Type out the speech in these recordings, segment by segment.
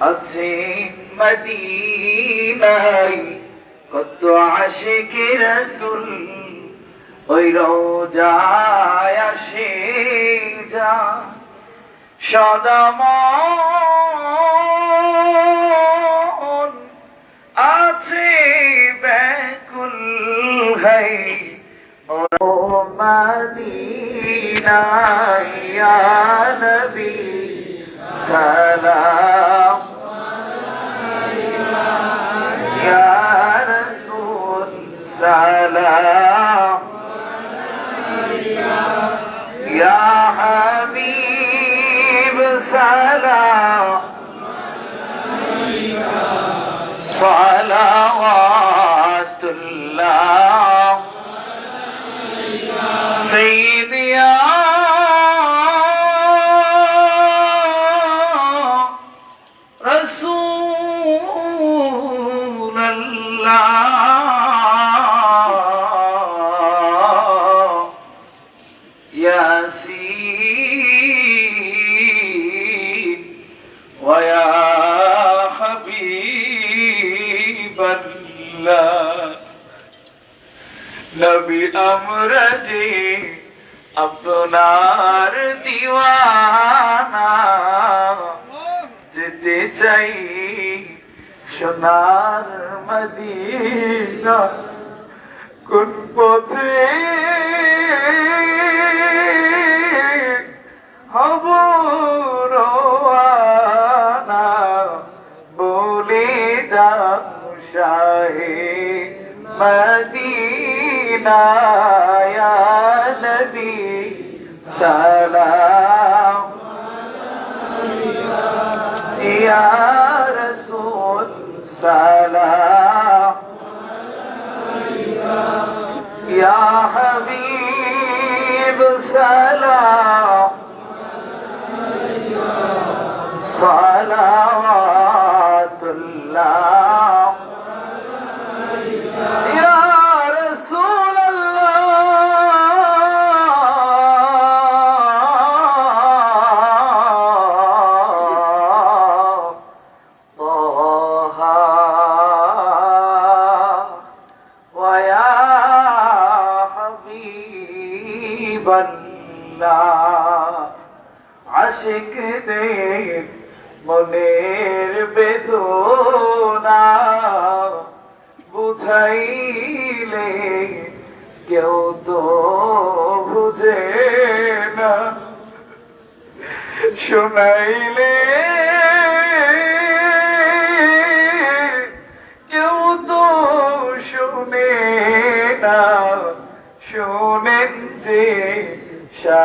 আছে মদিনায় কত আশিক রসুল ওই রোজায় আসে যা সদামন আছে ব্যাকুল হাই ও মদিনা ইয়া নবী সালাম। السلام صلوات الله. سيدي يا رسول الله. يا سيدي আপনার দিওয়ানা। যেতে চাই সোনার মদিনা। কোন পথে جائے مدینہ یا نبی سلام. یا رسول سلام. یا حبیب سلام. صلوات اللہ বনা আশিক দে মনের বেদনা বুঝাইলে কেউ তো বুঝে না। শুনাইলে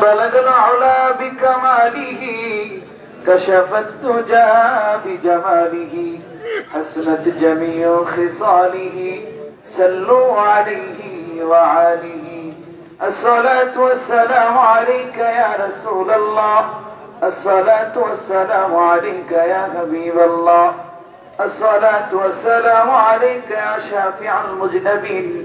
بلغ العلا بكماله كشف الدجى بجماله. حسنت جميع خصاله سلوا عليه وعاله الصلاة والسلام عليك يا رسول الله. الصلاة والسلام عليك يا حبيب الله. الصلاة والسلام عليك يا شافع المذنبين